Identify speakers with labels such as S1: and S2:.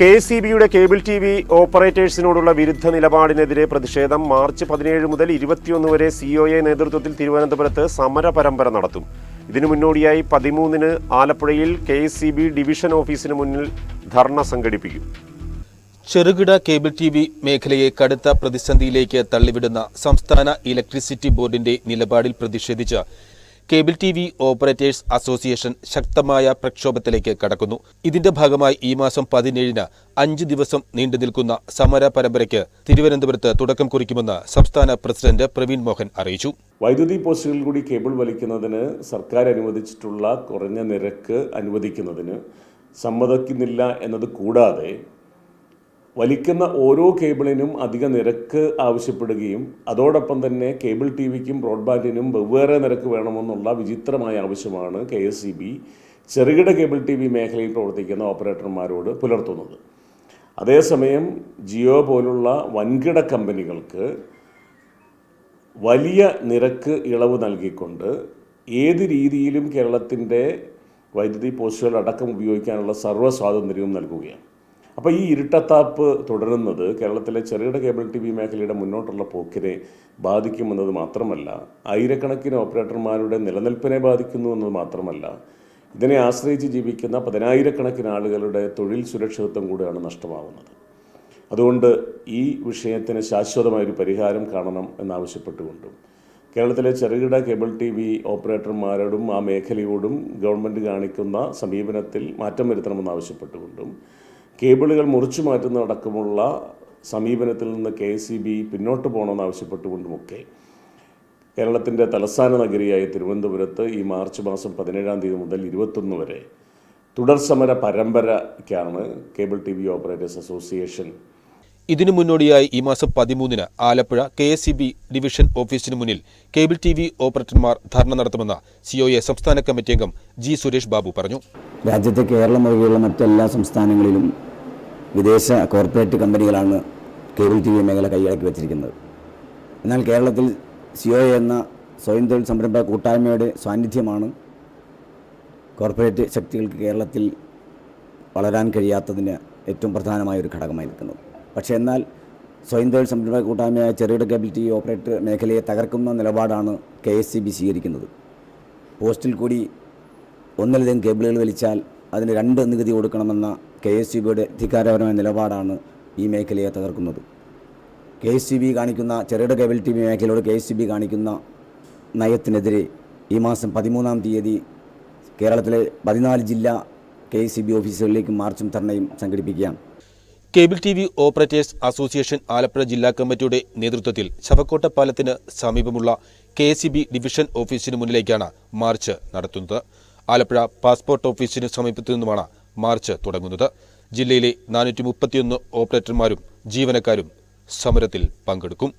S1: K C ബിയുടെ cable T V ഓപ്പറേറ്റേഴ്സിനോടുള്ള വിരുദ്ധ നിലപാടിനെതിരെ പ്രതിഷേധം മാർച്ച് പതിനേഴ് മുതൽ ഇരുപത്തിയൊന്ന് വരെ സി ഒ എ നേതൃത്വത്തിൽ തിരുവനന്തപുരത്ത് സമര പരമ്പര നടത്തും. ഇതിനു മുന്നോടിയായി പതിമൂന്നിന് ആലപ്പുഴയിൽ കെ സി ബി ഡിവിഷൻ ഓഫീസിന് മുന്നിൽ ധർണ സംഘടിപ്പിക്കും.
S2: ചെറുകിട കേബിൾ ടി വി മേഖലയെ കടുത്ത പ്രതിസന്ധിയിലേക്ക് തള്ളിവിടുന്ന സംസ്ഥാന ഇലക്ട്രിസിറ്റി ബോർഡിന്റെ നിലപാടിൽ പ്രതിഷേധിച്ച് cable T V operators association ശക്തമായ പ്രക്ഷോഭത്തിലേക്ക് കടക്കുന്നു. ഇതിന്റെ ഭാഗമായി ഈ മാസം പതിനേഴിന് അഞ്ച് ദിവസം നീണ്ടു നിൽക്കുന്ന സമര പരമ്പരയ്ക്ക് തിരുവനന്തപുരത്ത് തുടക്കം കുറിക്കുമെന്ന് സംസ്ഥാന പ്രസിഡന്റ് പ്രവീൺ മോഹൻ അറിയിച്ചു.
S3: വൈദ്യുതി പോസ്റ്റുകളിൽ കൂടി കേബിൾ വലിക്കുന്നതിന് സർക്കാർ അനുവദിച്ചിട്ടുള്ള കുറഞ്ഞ നിരക്ക് അനുവദിക്കുന്നതിന് സമ്മതിക്കുന്നില്ല എന്നത് കൂടാതെ വലിക്കുന്ന ഓരോ കേബിളിനും അധിക നിരക്ക് ആവശ്യപ്പെടുകയും അതോടൊപ്പം തന്നെ കേബിൾ ടി വിക്കും ബ്രോഡ്ബാൻഡിനും വെവ്വേറെ നിരക്ക് വേണമെന്നുള്ള വിചിത്രമായ ആവശ്യമാണ് കെ എസ് സി ബി ചെറുകിട കേബിൾ ടി വി മേഖലയിൽ പ്രവർത്തിക്കുന്ന ഓപ്പറേറ്റർമാരോട് പുലർത്തുന്നത്. അതേസമയം ജിയോ പോലുള്ള വൻകിട കമ്പനികൾക്ക് വലിയ നിരക്ക് ഇളവ് നൽകിക്കൊണ്ട് ഏത് രീതിയിലും കേരളത്തിന്റെ വൈദ്യുതി പോസ്റ്റുകൾ അടക്കം ഉപയോഗിക്കാനുള്ള സർവ സ്വാതന്ത്ര്യവും നൽകുകയാണ്. അപ്പോൾ ഈ ഇരുട്ടത്താപ്പ് തുടരുന്നത് കേരളത്തിലെ ചെറുകിട കേബിൾ ടി വി മേഖലയുടെ മുന്നോട്ടുള്ള പോക്കിനെ ബാധിക്കുമെന്നത് മാത്രമല്ല ആയിരക്കണക്കിന് ഓപ്പറേറ്റർമാരുടെ നിലനിൽപ്പിനെ ബാധിക്കുന്നു എന്നത് മാത്രമല്ല ഇതിനെ ആശ്രയിച്ച് ജീവിക്കുന്ന പതിനായിരക്കണക്കിന് ആളുകളുടെ തൊഴിൽ സുരക്ഷിതത്വം കൂടിയാണ് നഷ്ടമാവുന്നത്. അതുകൊണ്ട് ഈ വിഷയത്തിന് ശാശ്വതമായൊരു പരിഹാരം കാണണം എന്നാവശ്യപ്പെട്ടുകൊണ്ടും കേരളത്തിലെ ചെറുകിട കേബിൾ ടി വി ഓപ്പറേറ്റർമാരോടും ആ മേഖലയോടും ഗവൺമെന്റ് കാണിക്കുന്ന സമീപനത്തിൽ മാറ്റം വരുത്തണമെന്ന് ആവശ്യപ്പെട്ടുകൊണ്ടും കേബിളുകൾ മുറിച്ചു മാറ്റുന്നതടക്കമുള്ള സമീപനത്തിൽ നിന്ന് കെ സി ബി പിന്നോട്ട് പോകണമെന്ന് ആവശ്യപ്പെട്ടുകൊണ്ടുമൊക്കെ കേരളത്തിന്റെ തലസ്ഥാന നഗരിയായ തിരുവനന്തപുരത്ത് ഈ മാർച്ച് മാസം പതിനേഴാം തീയതി മുതൽ ഇരുപത്തൊന്ന് വരെ തുടർ സമര പരമ്പരയ്ക്കാണ് cable T V operators association
S2: ഇതിനു മുന്നോടിയായി ഈ മാസം പതിമൂന്നിന് Alappuzha K S C B division ഓഫീസിന് മുന്നിൽ കേബിൾ ടി വി ഓപ്പറേറ്റർമാർ ധർണ നടത്തുമെന്ന് സി ഒ എ സംസ്ഥാന കമ്മിറ്റി അംഗം ജി സുരേഷ് ബാബു പറഞ്ഞു.
S4: രാജ്യത്തെ കേരളം ഒഴികെയുള്ള മറ്റെല്ലാ സംസ്ഥാനങ്ങളിലും വിദേശ കോർപ്പറേറ്റ് കമ്പനികളാണ് കേബിൾ ടി വി മേഖല കൈയടക്കി വച്ചിരിക്കുന്നത്. എന്നാൽ കേരളത്തിൽ സി ഒ എന്ന സ്വയം തൊഴിൽ സംരംഭ കൂട്ടായ്മയുടെ സാന്നിധ്യമാണ് കോർപ്പറേറ്റ് ശക്തികൾക്ക് കേരളത്തിൽ വളരാൻ കഴിയാത്തതിന് ഏറ്റവും പ്രധാനമായ ഒരു ഘടകമായി നിൽക്കുന്നത്. പക്ഷേ എന്നാൽ സ്വയം തൊഴിൽ സംരംഭ കൂട്ടായ്മയായ ചെറുകിട കേബിലിറ്റി ഓപ്പറേറ്റർ മേഖലയെ തകർക്കുന്ന നിലപാടാണ് കെ എസ് സി ബി സ്വീകരിക്കുന്നത്. പോസ്റ്റിൽ കൂടി ഒന്നിലധികം കേബിളുകൾ വലിച്ചാൽ അതിന് രണ്ട് നികുതി കൊടുക്കണമെന്ന കെ എസ് സി ബിയുടെ അധികാരപരമായ നിലപാടാണ് ഈ മേഖലയെ തകർക്കുന്നത്. കെ എസ് സി ബി കാണിക്കുന്ന ചെറുകിട കേബിലിറ്റി മേഖലയോട് കെ എസ് സി ബി കാണിക്കുന്ന നയത്തിനെതിരെ ഈ മാസം പതിമൂന്നാം തീയതി കേരളത്തിലെ പതിനാല് ജില്ലാ കെ എസ് സി ബി ഓഫീസുകളിലേക്ക് മാർച്ചും ധർണയും സംഘടിപ്പിക്കുകയാണ്.
S2: Cable T V operators association Alappuzha ജില്ലാ കമ്മിറ്റിയുടെ നേതൃത്വത്തിൽ ശവക്കോട്ട പാലത്തിന് സമീപമുള്ള കെ എസ് ബി ഡിവിഷൻ ഓഫീസിന് മുന്നിലേക്കാണ് മാർച്ച് നടത്തുന്നത്. ആലപ്പുഴ പാസ്പോർട്ട് ഓഫീസിന് സമീപത്തു നിന്നുമാണ് മാർച്ച് തുടങ്ങുന്നത്. ജില്ലയിലെ നാനൂറ്റി മുപ്പത്തിയൊന്ന് ഓപ്പറേറ്റർമാരും ജീവനക്കാരും സമരത്തിൽ പങ്കെടുക്കും.